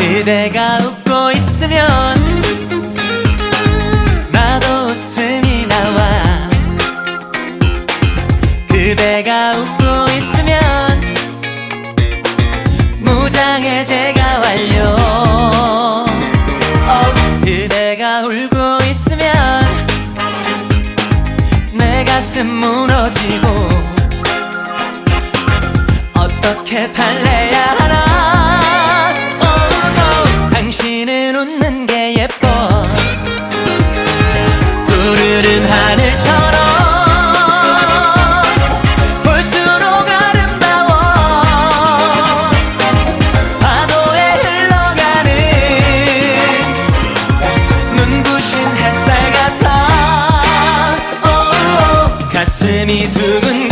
그대가 웃고 있으면 나도 웃음이 나와. 그대가 웃고 있으면 무장해제가 완료. 어, 그대가 울고 있으면 내 가슴 무너지고 어떻게 달래야 푸르른 하늘처럼 볼수록 아름다워. 파도에 흘러가는 눈부신 햇살 같아. 오, 가슴이 두근